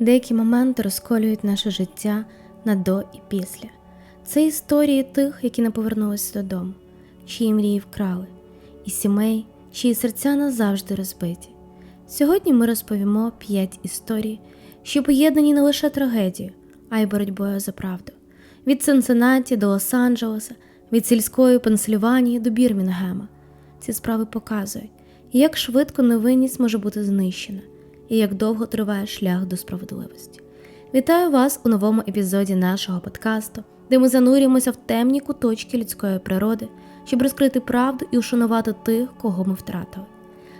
Деякі моменти розколюють наше життя на до і після. Це історії тих, які не повернулися додому, чиї мрії вкрали, і сімей, чиї серця назавжди розбиті. Сьогодні ми розповімо п'ять історій, що поєднані не лише трагедією, а й боротьбою за правду. Від Цинциннаті до Лос-Анджелеса, від сільської Пенсильванії до Бірмінгема. Ці справи показують, як швидко невинність може бути знищена і як довго триває шлях до справедливості. Вітаю вас у новому епізоді нашого подкасту, де ми занурюємося в темні куточки людської природи, щоб розкрити правду і ушанувати тих, кого ми втратили.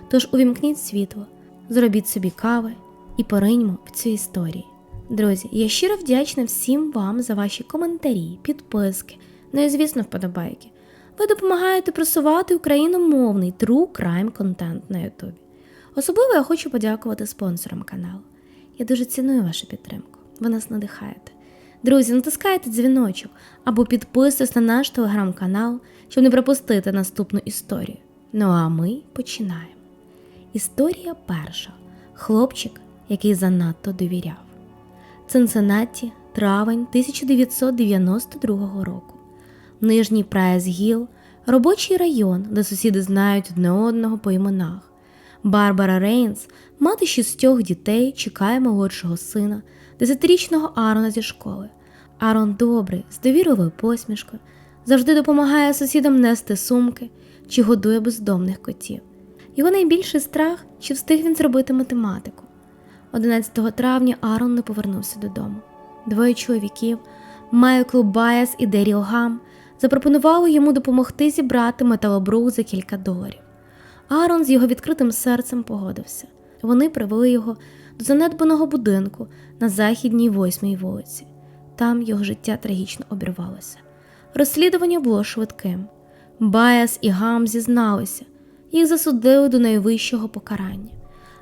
Тож увімкніть світло, зробіть собі кави і пориньмо в цю історію. Друзі, я щиро вдячна всім вам за ваші коментарі, підписки, ну і звісно, вподобайки. Ви допомагаєте просувати україномовний true crime контент на Ютубі. Особливо я хочу подякувати спонсорам каналу. Я дуже ціную вашу підтримку. Ви нас надихаєте. Друзі, натискайте дзвіночок або підписуйтесь на наш телеграм-канал, щоб не пропустити наступну історію. Ну а ми починаємо. Історія перша. Хлопчик, який занадто довіряв. Цинциннаті, травень 1992 року. Нижній Прайс Гіл, робочий район, де сусіди знають одне одного по іменах. Барбара Рейнс, мати шістьох дітей, чекає молодшого сина, десятирічного Арона зі школи. Арон добрий, з довірливою посмішкою, завжди допомагає сусідам нести сумки чи годує бездомних котів. Його найбільший страх, чи встиг він зробити математику. 11 травня Арон не повернувся додому. Двоє чоловіків, Майкл Байес і Деріл Гам, запропонували йому допомогти зібрати металобрух за кілька доларів. Арон з його відкритим серцем погодився. Вони привели його до занедбаного будинку на західній восьмій вулиці. Там його життя трагічно обірвалося. Розслідування було швидким. Байес і Гам зізналися, їх засудили до найвищого покарання.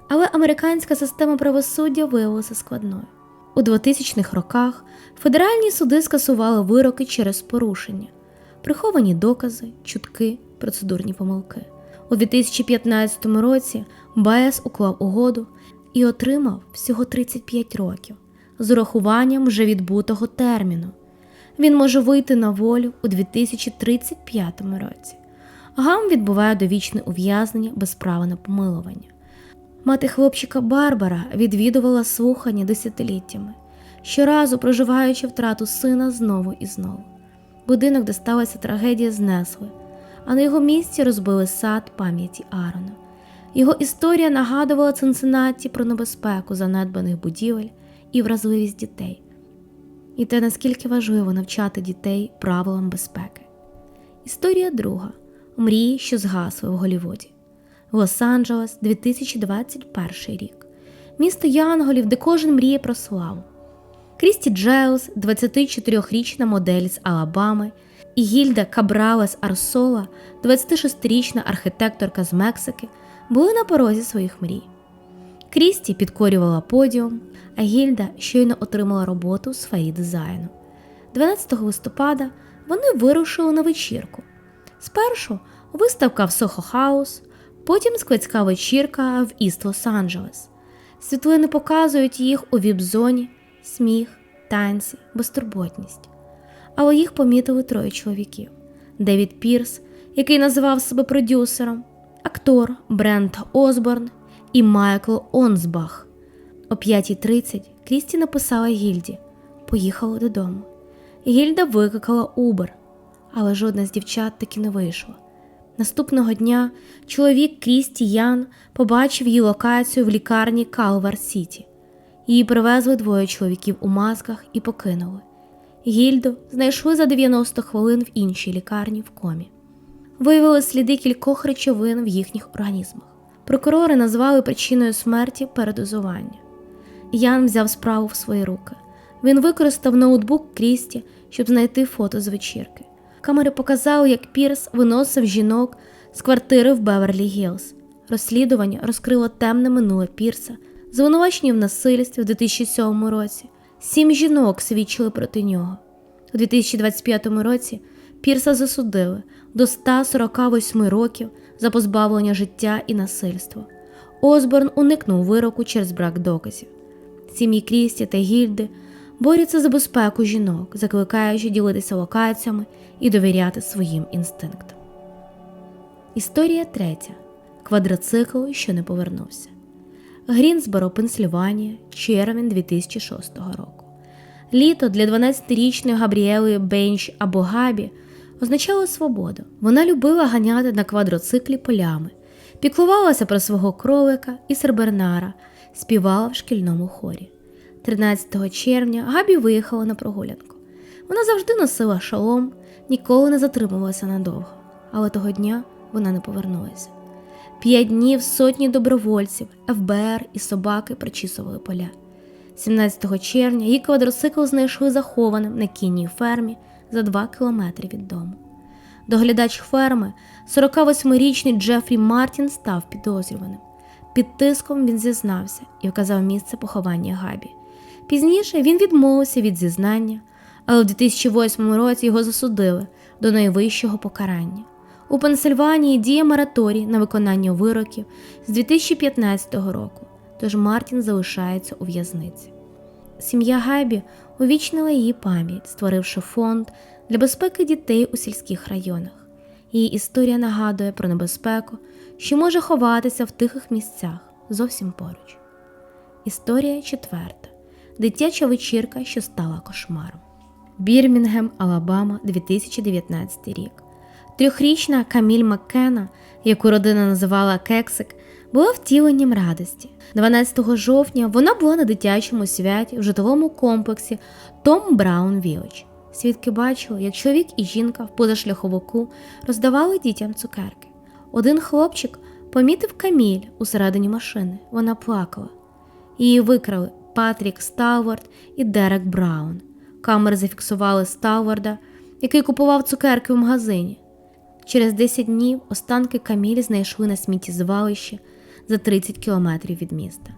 Але американська система правосуддя виявилася складною. У 2000-х роках федеральні суди скасували вироки через порушення, приховані докази, чутки, процедурні помилки. У 2015 році Байес уклав угоду і отримав всього 35 років з урахуванням вже відбутого терміну. Він може вийти на волю у 2035 році. Гам відбуває довічне ув'язнення без права на помилування. Мати хлопчика Барбара відвідувала слухання десятиліттями, щоразу проживаючи втрату сина знову і знову. Будинок, де сталася трагедія, знесли, а на його місці розбили сад пам'яті Арона. Його історія нагадувала Цинциннаті про небезпеку занедбаних будівель і вразливість дітей, і те, наскільки важливо навчати дітей правилам безпеки. Історія друга мрії, що згасли в Голлівуді. Лос-Анджелес, 2021 рік. Місто Янголів, де кожен мріє про славу. Крісті Джейлс, 24-річна модель з Алабами, і Гільда Кабралес Арсола, 26-річна архітекторка з Мексики, були на порозі своїх мрій. Крісті підкорювала подіум, а Гільда щойно отримала роботу з фаї дизайну. 12 листопада вони вирушили на вечірку. Спершу виставка в Сохо Хаус, потім складська вечірка в Іст Лос-Анджелес. Світлини показують їх у віп-зоні, сміх, танці, безтурботність. Але їх помітили троє чоловіків: Девід Пірс, який називав себе продюсером, актор Брент Осборн і Майкл Онсбах. О 5.30 Крісті написала Гільді Поїхала додому. Гільда викликала Убер, але жодна з дівчат таки не вийшла. Наступного дня чоловік Крісті Ян побачив її локацію в лікарні Калвар Сіті. Її привезли двоє чоловіків у масках і покинули. Гільду знайшли за 90 хвилин в іншій лікарні в комі. Виявили сліди кількох речовин в їхніх організмах. Прокурори назвали причиною смерті передозування. Ян взяв справу в свої руки. Він використав ноутбук Крісті, щоб знайти фото з вечірки. Камери показали, як Пірс виносив жінок з квартири в Беверлі Гілз. Розслідування розкрило темне минуле Пірса, звинувачені в насильстві в 2007 році. Сім жінок свідчили проти нього. У 2025 році Пірса засудили до 148 років за позбавлення життя і насильство. Осборн уникнув вироку через брак доказів. Сім'ї Крісті та Гільди борються за безпеку жінок, закликаючи ділитися локаціями і довіряти своїм інстинктам. Історія третя. Квадроцикл, що не повернувся. Грінсборо, Пенсильванія, червень 2006 року. Літо для 12-річної Габріели Бенч або Габі означало свободу. Вона любила ганяти на квадроциклі полями, піклувалася про свого кролика і сербернара, співала в шкільному хорі. 13 червня Габі виїхала на прогулянку. Вона завжди носила шолом, ніколи не затримувалася надовго, але того дня вона не повернулася. П'ять днів сотні добровольців, ФБР і собаки прочісували поля. 17 червня її квадроцикл знайшли захованим на кінній фермі за 2 кілометри від дому. Доглядач ферми, 48-річний Джефрі Мартін, став підозрюваним. Під тиском він зізнався і вказав місце поховання Габі. Пізніше він відмовився від зізнання, але в 2008 році його засудили до найвищого покарання. У Пенсильванії діє мораторій на виконання вироків з 2015 року, тож Мартін залишається у в'язниці. Сім'я Габі увічнила її пам'ять, створивши фонд для безпеки дітей у сільських районах. Її історія нагадує про небезпеку, що може ховатися в тихих місцях зовсім поруч. Історія четверта. Дитяча вечірка, що стала кошмаром. Бірмінгем, Алабама, 2019 рік. Трьохрічна Каміль Маккена, яку родина називала Кексик, була втіленням радості. 12 жовтня вона була на дитячому святі в житловому комплексі Том Браун Вілледж. Свідки бачили, як чоловік і жінка в позашляховику роздавали дітям цукерки. Один хлопчик помітив Каміль усередині машини. Вона плакала. Її викрали Патрік Сталвард і Дерек Браун. Камери зафіксували Сталварда, який купував цукерки в магазині. Через 10 днів останки Камілі знайшли на сміттєзвалищі за 30 кілометрів від міста.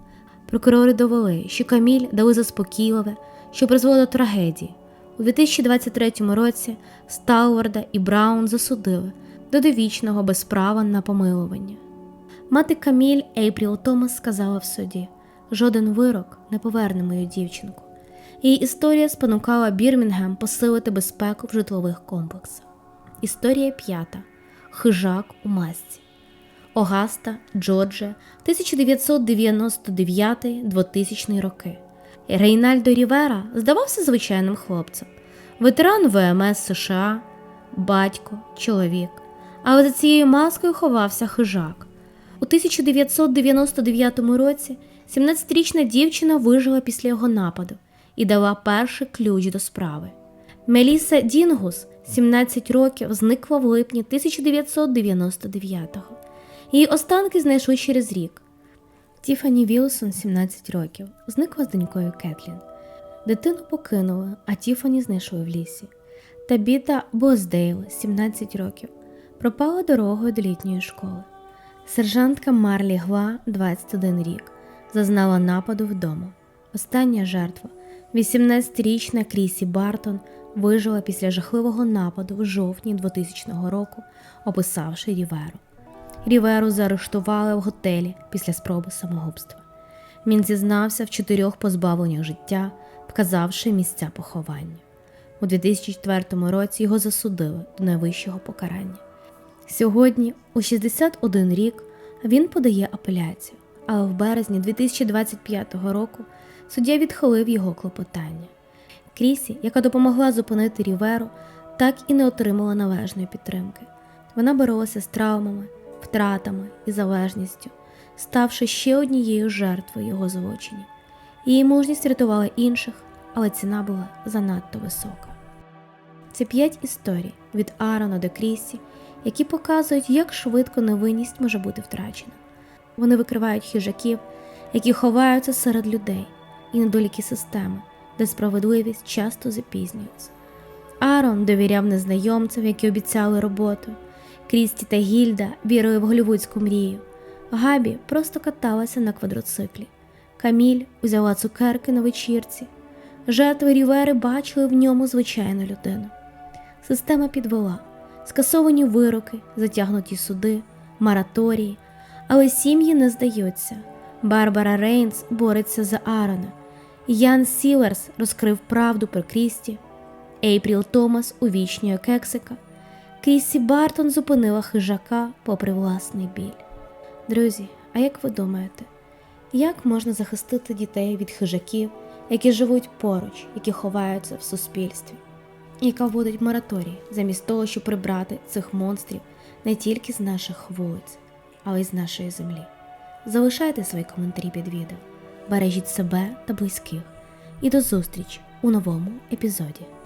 Прокурори довели, що Каміль дали заспокійливе, що призвело до трагедії. У 2023 році Сталварда і Браун засудили до довічного без права на помилування. Мати Каміль Ейпріл Томас сказала в суді: жоден вирок не поверне мою дівчинку. Її історія спонукала Бірмінгем посилити безпеку в житлових комплексах. Історія п'ята. Хижак у масці. Огаста, Джорджія, 1999-2000 роки. Рейнальдо Рівера здавався звичайним хлопцем, ветеран ВМС США, батько, чоловік. Але за цією маскою ховався хижак. У 1999 році 17-річна дівчина вижила після його нападу і дала перший ключ до справи. Меліса Дінгус, 17 років, зникла в липні 1999-го. Її останки знайшли через рік. Тіфані Вілсон, 17 років, зникла з донькою Кетлін. Дитину покинули, а Тіфані знайшли в лісі. Табіта Боздейл, 17 років, пропала дорогою до літньої школи. Сержантка Марлі Гва, 21 рік, зазнала нападу вдома. Остання жертва, 18-річна Крісі Бартон, вижила після жахливого нападу в жовтні 2000 року, описавши Ріверу. Ріверу заарештували в готелі після спроби самогубства. Він зізнався в чотирьох позбавленнях життя, вказавши місця поховання. У 2004 році його засудили до найвищого покарання. Сьогодні, у 61 рік, він подає апеляцію, але в березні 2025 року суддя відхилив його клопотання. Крісі, яка допомогла зупинити Ріверу, так і не отримала належної підтримки. Вона боролася з травмами, втратами і залежністю, ставши ще однією жертвою його злочинів. Її мужність рятувала інших, але ціна була занадто висока. Це п'ять історій від Аарона до Крісі, які показують, як швидко невинність може бути втрачена. Вони викривають хижаків, які ховаються серед людей, і недоліки системи, де справедливість часто запізнюється. Аарон довіряв незнайомцям, які обіцяли роботу. Крісті та Гільда вірили в голівудську мрію. Габі просто каталася на квадроциклі. Каміль узяла цукерки на вечірці. Жертви Рівери бачили в ньому звичайну людину. Система підвела скасовані вироки, затягнуті суди, мораторії, але сім'ї не здаються. Барбара Рейнс бореться за Аарона. Ян Сіверс розкрив правду про Крісті. Ейпріл Томас увічнює кексика. Крісі Бартон зупинила хижака попри власний біль. Друзі, а як ви думаєте, як можна захистити дітей від хижаків, які живуть поруч, які ховаються в суспільстві? Яка вводить мораторій замість того, щоб прибрати цих монстрів не тільки з наших вулиць, але й з нашої землі? Залишайте свої коментарі під відео, бережіть себе та близьких, і до зустрічі у новому епізоді.